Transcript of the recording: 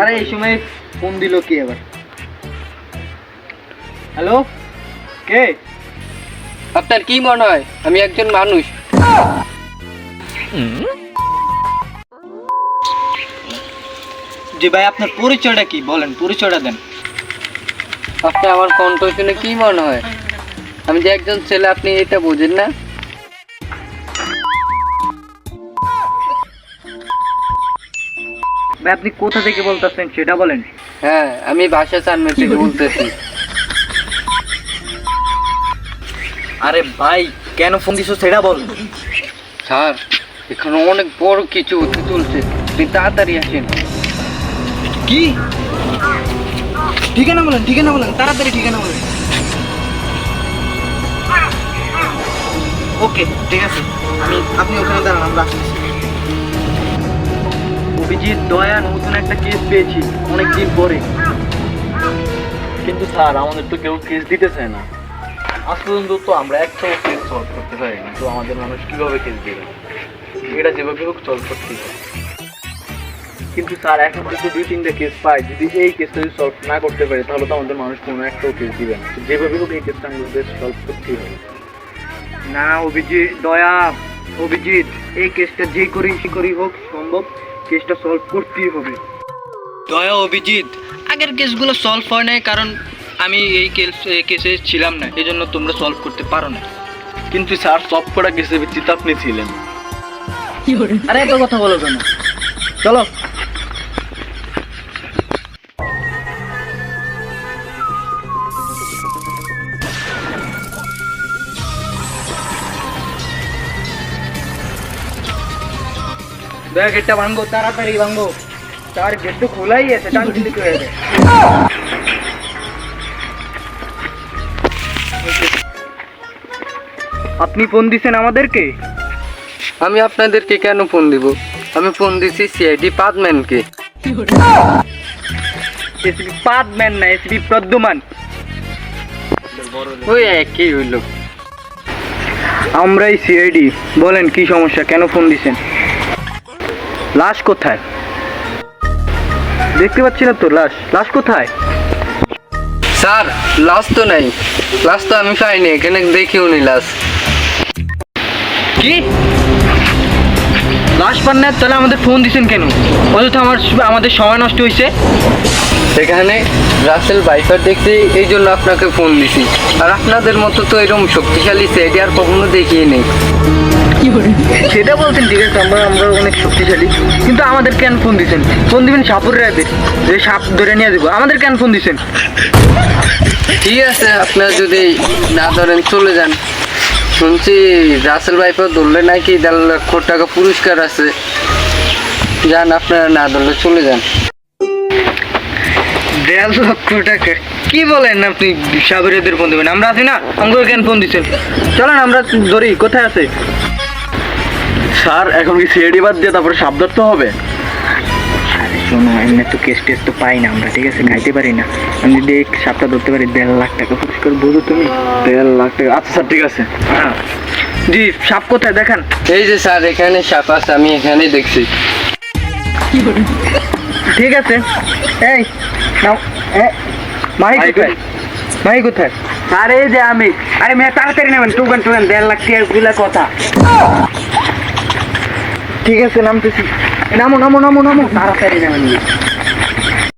আরে এই সময় ফোন দিল কে আবার? হ্যালো? কে? আপনার কি মনে হয়? আমি একজন মানুষ। জি ভাই আপনার পরিচয়টা কি? বলেন পরিচয়টা দেন। আপনি আমার কণ্ঠ শুনে কি মনে হয়? আমি যে একজন ছেলে আপনি এটা বোঝেন না? ভাই আপনি কোথা থেকে বলতেছেন সেটা বলেন। হ্যাঁ আমি বাসা চান্না থেকে বলতেছি। আরে ভাই কেন ফোন দিছো সেটা বল। স্যার এখানে অনেক বড় কিছু হতে চলছে। আপনি তাড়াতাড়ি আসেন। কি? ঠিকানা বলেন ঠিকানা বলেন তাড়াতাড়ি ঠিকানা বলেন। ওকে ঠিক আছে। আমি আপনি ওখানে দাঁড়ান আমরা আসতেছি অভিজিৎ দয়া নতুন একটা কেস পেয়েছি অনেক দিন পরে। কিন্তু স্যার আমাদের তো কেউ কেস দিতে চায় না। আজ পর্যন্ত তো আমরা একটাও কেস সলভ করতে পারি না। তো আমাদের মানুষ কীভাবে কেস দেবে? এটা যেভাবে হোক সলভ করতেই হবে। কিন্তু স্যার এখন কিন্তু দুই তিনটা কেস পাই। যদি এই কেসটা যদি সলভ না করতে পারি তাহলে তো আমাদের মানুষ কোনো একটাও কেস দিবে না। যেভাবে হোক এই কেসটা আমাদের সলভ করতেই হবে। না অভিজিৎ দয়া অভিজিৎ এই কেসটা যে করি সে করি হোক সম্ভব। কেসটা সলভ করতেই হবে। দয়া অভিজিৎ আগের কেসগুলো সলভ হয় নাই কারণ আমি এই কেস কেসে ছিলাম না এই জন্য তোমরা সলভ করতে পারো না। কিন্তু স্যার সব কটা কেসে ভিত্তিতে আপনি ছিলেন। আরে এত কথা বলো কেন? চলো। দয়া গেটটা ভাঙো তাড়াতাড়ি ভাঙো তার গেট তো খোলাই আছে টান কিন্তু হয়ে যাবে আপনি ফোন দিছেন আমাদেরকে? আমি আপনাদেরকে কেন ফোন দিব? আমি ফোন দিছি সিআইডি পাদম্যানকে। এসবি পাদম্যান না এসবি প্রদ্যমান। ওই একই হইল। আমরাই সিআইডি। বলেন কি সমস্যা? কেন ফোন দিছেন? লাশ কোথায়? দেখতে পাচ্ছি না তো লাশ। লাশ কোথায়? স্যার লাশ তো নাই। লাশ তো আমি পাইনি এখানে দেখিও নি লাশ। কি? লাশ পান না তাহলে আমাদের ফোন দিছেন কেন? অযথা আমার আমাদের সময় নষ্ট হয়েছে। এখানে রাসেল বাইফার দেখতে এই জন্য আপনাকে ফোন দিছি। আর আপনাদের মতো তো এরকম শক্তিশালী সেটি আর কখনো দেখিয়ে নেই। সেটা বলছেন ঠিক আছে আমরা আমরা অনেক শক্তিশালী। কিন্তু আমাদের কেন ফোন দিছেন? ফোন দিবেন সাপুর রায়দের যে সাপ ধরে নিয়ে দেবো আমাদের কেন ফোন দিছেন? ঠিক আছে আপনারা যদি না ধরেন চলে যান। শুনছি রাসেল ধরলে নাকি দেড় লক্ষ টাকা পুরস্কার আছে। যান আপনারা না ধরলে চলে যান। দেড় লক্ষ টাকা? কি বলেন আপনি সাবরেদের ফোন দেবেন? আমরা আছি না? আমাকে কেন ফোন দিচ্ছেন চলেন আমরা ধরি। কোথায় আছে? স্যার এখন কি সিআইডি বাদ দিয়ে তারপরে সাপ ধরতে হবে? আরে শোনো এমনি তো কেস টেস তো পাই না আমরা ঠিক আছে? খাইতে পারি না। আমি যদি এই সাপটা ধরতে পারি দেড় লাখ টাকা পুরস্কার বোঝো তুমি। দেড় লাখ টাকা। আচ্ছা স্যার ঠিক আছে। হ্যাঁ। জি সাপ কোথায়? দেখান। এই যে স্যার এখানে সাপ আছে আমি এখানে দেখছি। ঠিক আছে। এই নাও। এ, মাহি কোথায়? মাহি কোথায়? আরে এই যে আমি। আরে মেয়ে তাড়াতাড়ি নেবেন। টুকেন টুকেন দেড় লাখ টাকা গুলা কথা। ঠিক আছে নামতেছি। নামো নামো নামো নামো। তাড়াতাড়ি নেবেন